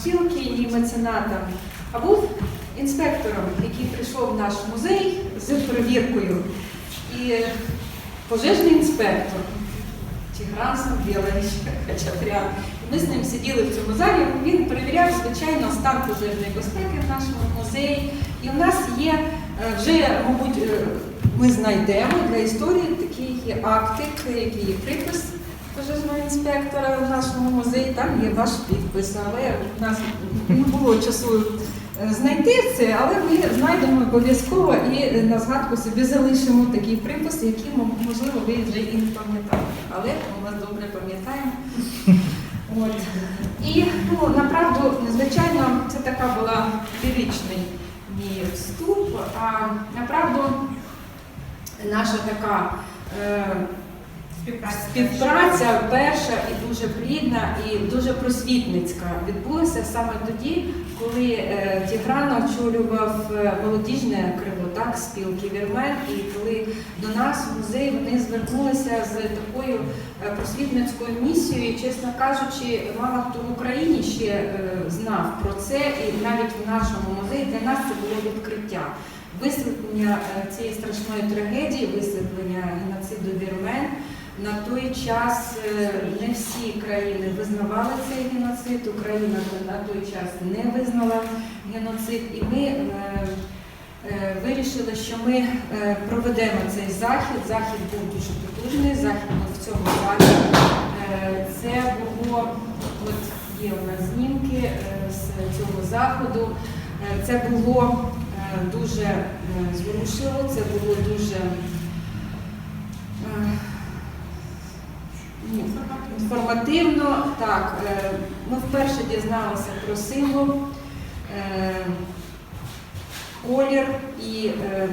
спілки і меценатом, а був інспектором, який прийшов в наш музей з перевіркою. І пожежний інспектор Тігран Самвєлович Хачатрян. Ми з ним сиділи в цьому залі. Він перевіряв, звичайно, стан пожежної безпеки в нашому музеї. І у нас є е, вже, мабуть, е, ми знайдемо для історії такий актик, який є припис пожежного інспектора в нашому музеї. Там є ваш підпис, але в нас не було часу е, знайти це, але ми знайдемо обов'язково і на згадку собі залишимо такий припис, який, можливо, ви вже і не пам'ятали. Але ми вас добре пам'ятаємо. От. І ну, направду, звичайно, це така була ліричний мій вступ, а направду наша така е, співпраця перша і дуже плідна, і дуже просвітницька відбулася саме тоді, коли е, Тігран очолював е, молодіжне криво так, спілки Вірмен, і коли до нас в музей вони звернулися з такою е, просвітницькою місією, і, чесно кажучи, мало хто в Україні ще знав про це, і навіть в нашому музеї для нас це було відкриття. Висвітлення цієї страшної трагедії, висвітлення геноциду вірмен. На той час е, не всі країни визнавали цей геноцид, Україна на той час не визнала геноцид, і ми е, е, вирішили, що ми проведемо цей захід. Захід був дуже потужний, захід був в цьому залі. Це було, от є у нас знімки з цього заходу. Це було дуже е, зворушливо, це було дуже е, ну, інформативно. Так, е, ми вперше дізналися про символ, е, колір і е,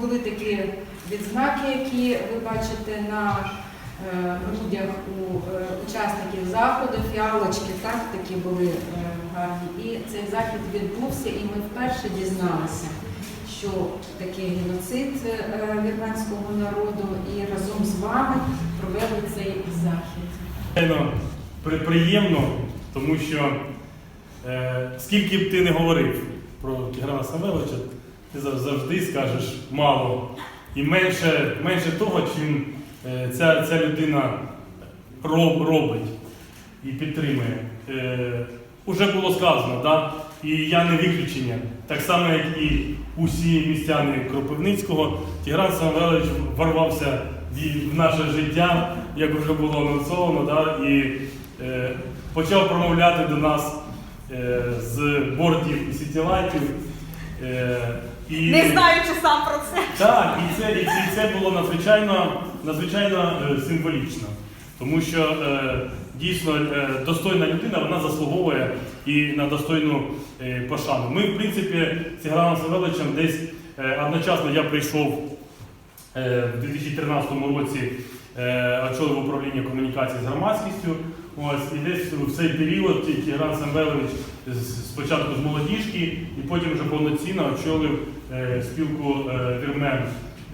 були такі відзнаки, які ви бачите на грудях у учасників заходу, фіалочки, так, такі були гарні. І цей захід відбувся, і ми вперше дізналися, що таке геноцид вірменського народу, і разом з вами провели цей захід. Приємно, тому що е, скільки б ти не говорив про Тіграна Самвеловича, ти завжди скажеш мало. І менше, менше того, чим е, ця, ця людина роб, робить і підтримує. Е, уже було сказано, да? і я не виключення. Так само, як і усі містяни Кропивницького, Тігран Самвелович ворвався в- наше життя, як вже було анонсовано, да? і е, почав промовляти до нас е, з бортів і сітілайтів. Е, і... Не знаючи сам про це. Так, і це, і це, і це було надзвичайно, надзвичайно е, символічно. Тому що е, дійсно е, достойна людина вона заслуговує і на достойну е, пошану. Ми, в принципі, з Іграном Савеличем десь е, одночасно я прийшов в 2013 році е, очолив управління комунікації з громадськістю. Ось, і десь в цей період Тігран Самвелович спочатку з молодіжки і потім вже повноцінно очолив е, спілку е, вірмен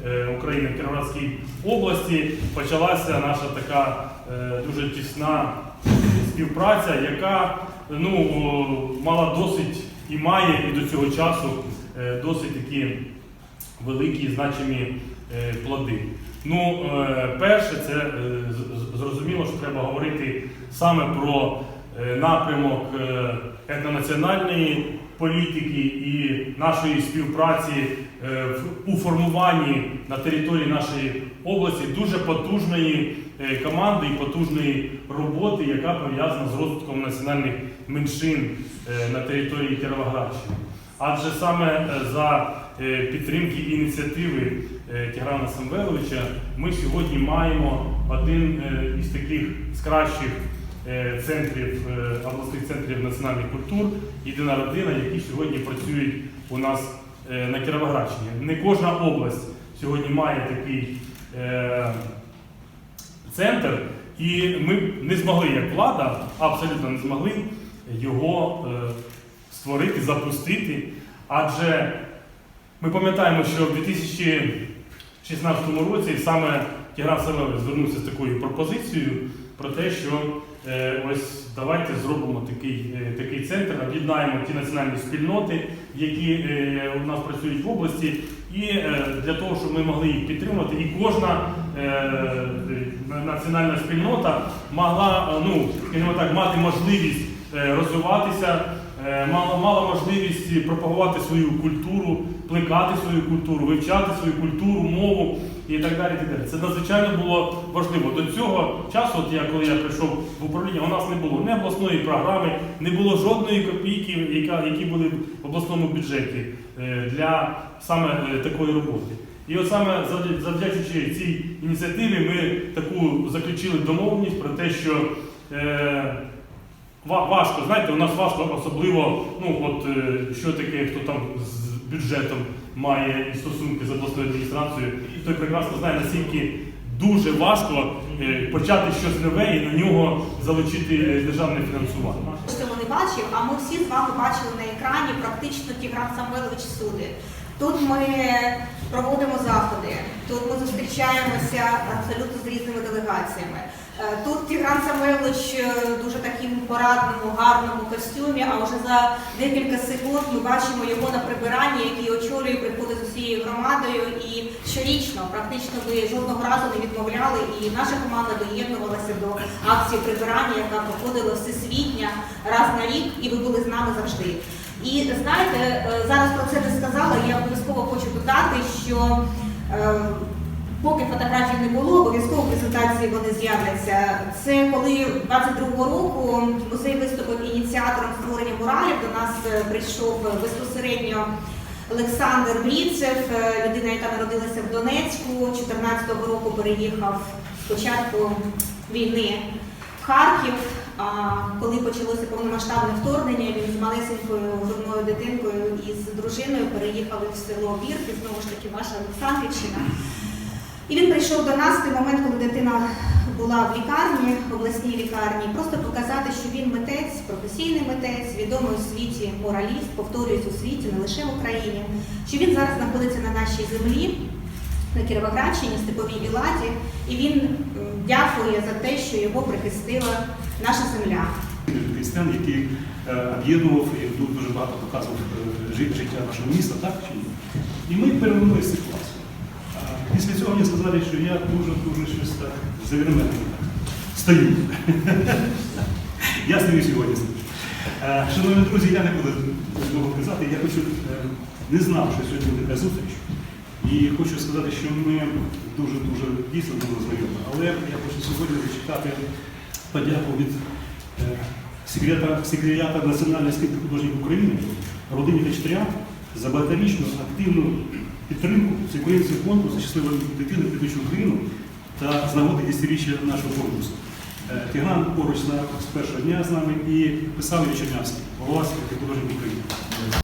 е, України в Кіровоградській області. Почалася наша така е, дуже тісна співпраця, яка ну, мала досить і має і до цього часу е, досить такі великі значимі е, плоди. Ну, е, перше, це е, зрозуміло, що треба говорити саме про е, напрямок е, етнонаціональної політики і нашої співпраці е, у формуванні на території нашої області дуже потужної е, команди і потужної роботи, яка пов'язана з розвитком національних меншин е, на території Кіровоградщини. Адже саме е, за е, підтримки ініціативи е, Тіграна Самвеловича ми сьогодні маємо один е, із таких з кращих е, центрів, е, обласних центрів національних культур, єдина родина, які сьогодні працюють у нас е, на Кіровоградщині. Не кожна область сьогодні має такий е, центр, і ми не змогли, як влада, абсолютно не змогли його е, створити, запустити. Адже ми пам'ятаємо, що в 2016 році саме Тігран Савелович звернувся з такою пропозицією про те, що е, ось давайте зробимо такий, е, такий центр, об'єднаємо ті національні спільноти, які е, у нас працюють в області, і е, для того, щоб ми могли їх підтримати, і кожна е, національна спільнота могла е, ну, так, мати можливість е, розвиватися, е, мала, мала можливість пропагувати свою культуру, плекати свою культуру, вивчати свою культуру, мову і так далі. так далі. Це надзвичайно було важливо. До цього часу, от я, коли я прийшов в управління, у нас не було ні обласної програми, не було жодної копійки, яка, які були в обласному бюджеті е, для саме е, такої роботи. І от саме завдя- завдячуючи цій ініціативі, ми таку заключили домовленість про те, що е, важко, знаєте, у нас важко особливо, ну от е, що таке, хто там з бюджетом має і стосунки з обласною адміністрацією, той прекрасно знає, наскільки дуже важко е, почати щось нове і на нього залучити е, державне фінансування. Можливо, не бачив, а ми всі з вами бачили на екрані практично Тігран Самвелович суди. Тут ми проводимо заходи, тут ми зустрічаємося абсолютно з різними делегаціями. Е, Тут Тігран Самвелович е, дуже таким порадному, гарному костюмі, а вже за декілька секунд ми бачимо його на прибиранні, який очолює, приходить з усією громадою. І щорічно, практично ви жодного разу не відмовляли, і наша команда доєднувалася до акції прибирання, яка проходила всесвітня раз на рік, і ви були з нами завжди. І знаєте, е, зараз про це не сказала. Я обов'язково хочу додати, що е, поки фотографій не було, обов'язково презентації вони з'являться. Це коли 22-го року музей виступив ініціатором створення муралів. До нас е, прийшов безпосередньо Олександр Бріцев, е, людина, яка народилася в Донецьку, 14-го року переїхав спочатку війни в Харків. А коли почалося повномасштабне вторгнення, він з малесенькою грудною дитинкою і з дружиною переїхали в село Бірки, знову ж таки, ваша Олександрівщина. І він прийшов до нас в той момент, коли дитина була в лікарні, в обласній лікарні, просто показати, що він митець, професійний митець, відомий у світі мораліст, повторюють у світі, не лише в Україні, що він зараз знаходиться на нашій землі, на Кіровоградщині, Степовій Віладі, і він дякує за те, що його прихистила наша земля. християн, який е, об'єднував і ду- дуже багато показував е, життя нашого міста, так чи ні? І ми перевернули ситуацію. А Після цього мені сказали, що я дуже-дуже щось так завірмений стою. Я стою сьогодні. Е, Шановні друзі, я не буду довго казати, я хочу, е, не знав, що сьогодні буде така зустріч. І хочу сказати, що ми дуже-дуже дійсно були знайомі. Але я хочу сьогодні зачитати подяку від е, секретаря, Національної спілки художників України родині Качтря за багаторічну активну підтримку Всеукраїнського фонду за дитина підвищу Україну та з нагоди десятиріччя нашого конкурсу. Е, Тігран поруч з першого дня з нами і писав Чернявський, голова спілки художників України.